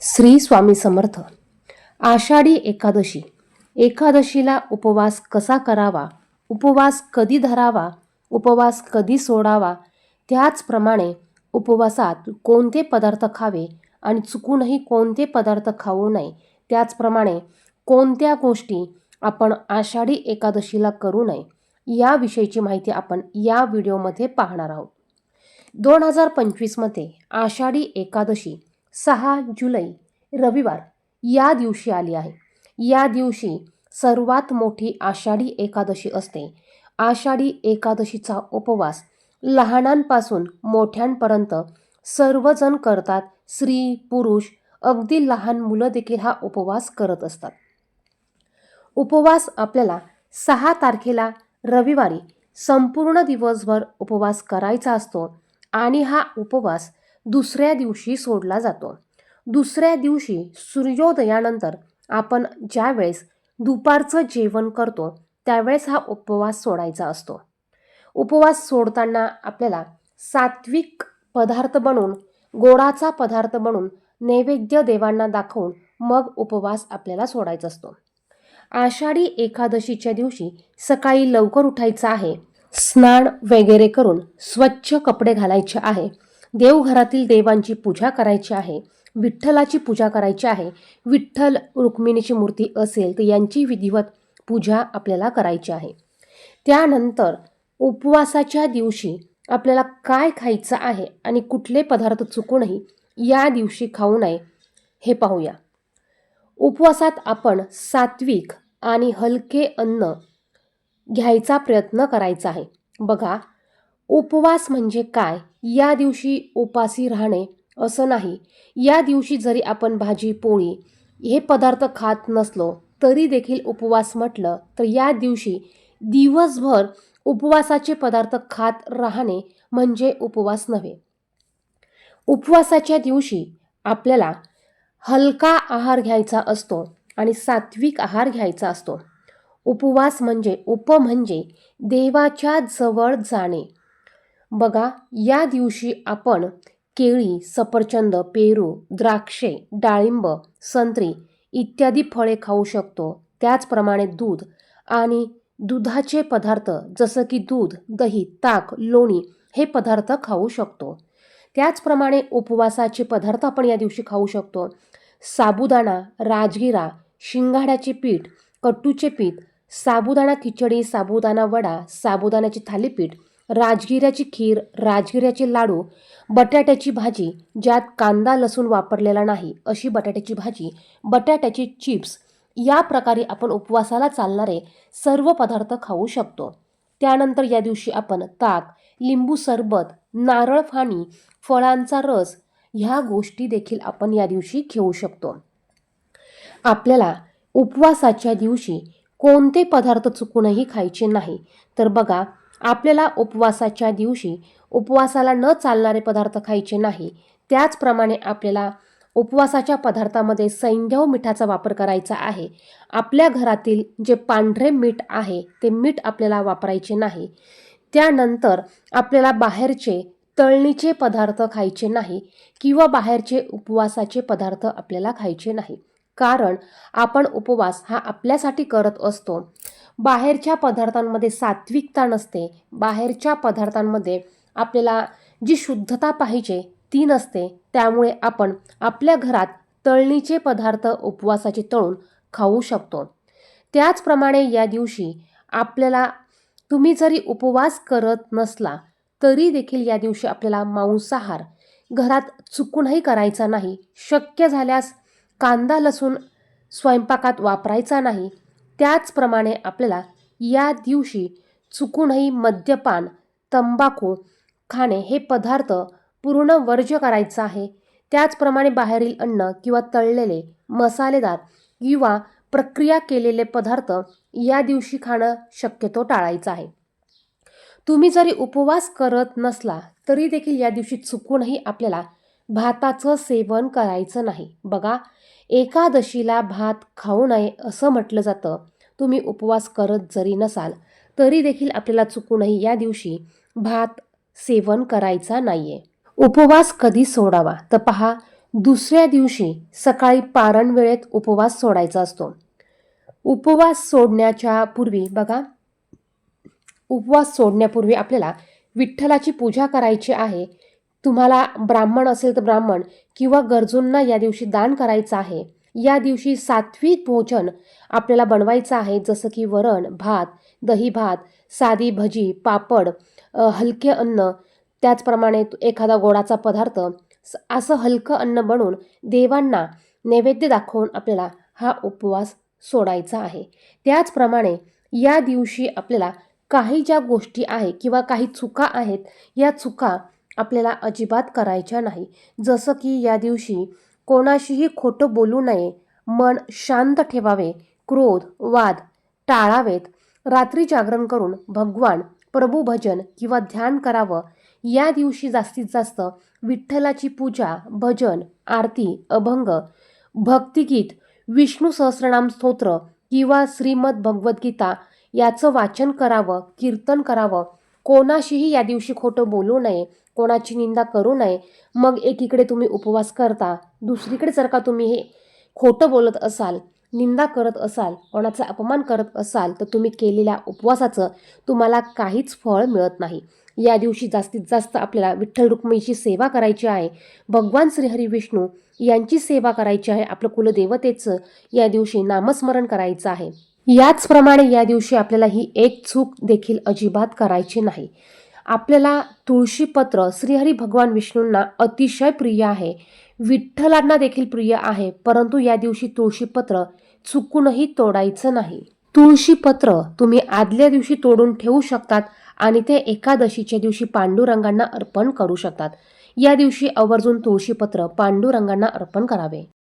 श्री स्वामी समर्थ. आषाढी एकादशी. एकादशीला उपवास कसा करावा? उपवास कधी धरावा? उपवास कधी सोडावा? त्याचप्रमाणे उपवासात कोणते पदार्थ खावे आणि चुकूनही कोणते पदार्थ खाऊ नये? त्याचप्रमाणे कोणत्या गोष्टी आपण आषाढी एकादशीला करू नये? याविषयीची माहिती आपण या व्हिडिओमध्ये पाहणार आहोत. दोन हजार पंचवीसमध्ये आषाढी एकादशी सहा जुलै रविवार या दिवशी आली आहे. या दिवशी सर्वात मोठी आषाढी एकादशी असते. आषाढी एकादशीचा उपवास लहानांपासून मोठ्यांपर्यंत सर्वजण करतात. स्त्री पुरुष अगदी लहान मुलं देखील हा उपवास करत असतात. उपवास आपल्याला सहा तारखेला रविवारी संपूर्ण दिवसभर उपवास करायचा असतो आणि हा उपवास दुसऱ्या दिवशी सोडला जातो. दुसऱ्या दिवशी सूर्योदयानंतर आपण ज्यावेळेस दुपारचं जेवण करतो त्यावेळेस हा उपवास सोडायचा असतो. उपवास सोडताना आपल्याला सात्विक पदार्थ बनवून गोडाचा पदार्थ बनवून नैवेद्य देवांना दाखवून मग उपवास आपल्याला सोडायचा असतो. आषाढी एकादशीच्या दिवशी सकाळी लवकर उठायचं आहे. स्नान वगैरे करून स्वच्छ कपडे घालायचे आहे. देवघरातील देवांची पूजा करायची आहे विठ्ठलाची पूजा करायची आहे विठ्ठल रुक्मिणीची मूर्ती असेल तर यांची विधिवत पूजा आपल्याला करायची आहे. त्यानंतर उपवासाच्या दिवशी आपल्याला काय खायचं आहे आणि कुठले पदार्थ चुकूनही या दिवशी खाऊ नये हे पाहूया. उपवासात आपण सात्विक आणि हलके अन्न घ्यायचा प्रयत्न करायचा आहे. बघा उपवास म्हणजे काय? या दिवशी उपासी राहणे असं नाही. या दिवशी जरी आपण भाजी पोळी हे पदार्थ खात नसलो तरी देखील उपवास म्हटलं तर या दिवशी दिवसभर उपवासाचे पदार्थ खात राहणे म्हणजे उपवास नव्हे. उपवासाच्या दिवशी आपल्याला हलका आहार घ्यायचा असतो आणि सात्विक आहार घ्यायचा असतो. उपवास म्हणजे उप म्हणजे देवाच्या जवळ जाणे. बघा या दिवशी आपण केळी सफरचंद पेरू द्राक्षे डाळिंब संत्री इत्यादी फळे खाऊ शकतो. त्याचप्रमाणे दूध आणि दुधाचे पदार्थ जसं की दूध दही ताक लोणी हे पदार्थ खाऊ शकतो. त्याचप्रमाणे उपवासाचे पदार्थ आपण या दिवशी खाऊ शकतो. साबुदाणा राजगिरा शिंगाड्याचे पीठ कट्टूचे पीठ साबुदाणा खिचडी साबुदाणा वडा साबुदाण्याचे थालीपीठ राजगिऱ्याची खीर राजगिऱ्याचे लाडू बटाट्याची भाजी ज्यात कांदा लसूण वापरलेला नाही अशी बटाट्याची भाजी बटाट्याचे चिप्स या प्रकारे आपण उपवासाला चालणारे सर्व पदार्थ खाऊ शकतो. त्यानंतर या दिवशी आपण ताक लिंबू सरबत नारळ फाणी फळांचा रस ह्या गोष्टी देखील आपण या दिवशी घेऊ शकतो. आपल्याला उपवासाच्या दिवशी कोणते पदार्थ चुकूनही खायचे नाही. तर बघा आपल्याला उपवासाच्या दिवशी उपवासाला न चालणारे पदार्थ खायचे नाही. त्याचप्रमाणे आपल्याला उपवासाच्या पदार्थामध्ये सैंधव मिठाचा वापर करायचा आहे. आपल्या घरातील जे पांढरे मीठ आहे ते मीठ आपल्याला वापरायचे नाही. त्यानंतर आपल्याला बाहेरचे तळणीचे पदार्थ खायचे नाही किंवा बाहेरचे उपवासाचे पदार्थ आपल्याला खायचे नाही. कारण आपण उपवास हा आपल्यासाठी करत असतो. बाहेरच्या पदार्थांमध्ये सात्विकता नसते. बाहेरच्या पदार्थांमध्ये आपल्याला जी शुद्धता पाहिजे ती नसते. त्यामुळे आपण आपल्या घरात तळणीचे पदार्थ उपवासाचे तळून खाऊ शकतो. त्याचप्रमाणे या दिवशी आपल्याला तुम्ही जरी उपवास करत नसला तरी देखील या दिवशी आपल्याला मांसाहार घरात चुकूनही करायचा नाही. शक्य झाल्यास कांदा लसूण स्वयंपाकात वापरायचा नाही. त्याचप्रमाणे आपल्याला या दिवशी चुकूनही मद्यपान तंबाखू खाणे हे पदार्थ पूर्ण वर्ज करायचं आहे. त्याचप्रमाणे बाहेरील अन्न किंवा तळलेले मसालेदार किंवा प्रक्रिया केलेले पदार्थ या दिवशी खाणं शक्यतो टाळायचं आहे. तुम्ही जरी उपवास करत नसला तरी देखील या दिवशी चुकूनही आपल्याला भाताचं सेवन करायचं नाही. बघा एकादशीला भात खाऊ नये असं म्हटलं जातं. तुम्ही उपवास करत जरी नसाल तरी देखील आपल्याला चुकूनही या दिवशी भात सेवन करायचा नाहीये. उपवास कधी सोडावा? तर पहा दुसऱ्या दिवशी सकाळी पारण वेळेत उपवास सोडायचा असतो. उपवास सोडण्याच्या पूर्वी बघा उपवास सोडण्यापूर्वी आपल्याला विठ्ठलाची पूजा करायची आहे. तुम्हाला ब्राह्मण असेल तर ब्राह्मण किंवा गरजूंना या दिवशी दान करायचं आहे. या दिवशी सात्विक भोजन आपल्याला बनवायचं आहे. जसं की वरण भात दही भात साधी भजी पापड हलके अन्न त्याचप्रमाणे एखादा गोडाचा पदार्थ. स- असं हलकं अन्न बनवून देवांना नैवेद्य दाखवून आपल्याला हा उपवास सोडायचा आहे. त्याचप्रमाणे या दिवशी आपल्याला काही ज्या गोष्टी आहे किंवा काही चुका आहेत या चुका आपल्याला अजिबात करायच्या नाही. जसं की या दिवशी कोणाशीही खोटं बोलू नये मन शांत ठेवावे क्रोध वाद टाळावेत. रात्री जागरण करून भगवान प्रभू भजन किंवा ध्यान करावं. या दिवशी जास्तीत जास्त विठ्ठलाची पूजा भजन आरती अभंग भक्तिगीत विष्णू सहस्रनाम स्तोत्र किंवा श्रीमद भगवद्गीता याचं वाचन करावं कीर्तन करावं. कोणाशीही या दिवशी खोटं बोलू नये कोणाची निंदा करू नये मग एकीकडे तुम्ही उपवास करता दुसरीकडे जर का तुम्ही हे खोटं बोलत असाल निंदा करत असाल कोणाचा अपमान करत असाल तर तुम्ही केलेल्या उपवासाचं तुम्हाला काहीच फळ मिळत नाही. या दिवशी जास्तीत जास्त आपल्याला विठ्ठल रुक्मिणीची सेवा करायची आहे भगवान श्रीहरी विष्णू यांची सेवा करायची आहे आपलं कुलदेवतेचं या दिवशी नामस्मरण करायचं आहे. याचप्रमाणे या दिवशी आपल्याला ही एक चूक देखील अजिबात करायची नाही. आपल्याला तुळशीपत्र श्रीहरी भगवान विष्णूंना अतिशय प्रिय आहे. विठ्ठलांना देखील प्रिय आहे परंतु या दिवशी तुळशीपत्र चुकूनही तोडायचं नाही. तुळशीपत्र तुम्ही आदल्या दिवशी तोडून ठेवू शकतात आणि ते एकादशीच्या दिवशी पांडुरंगांना अर्पण करू शकतात. या दिवशी आवर्जून तुळशीपत्र पांडुरंगांना अर्पण करावे.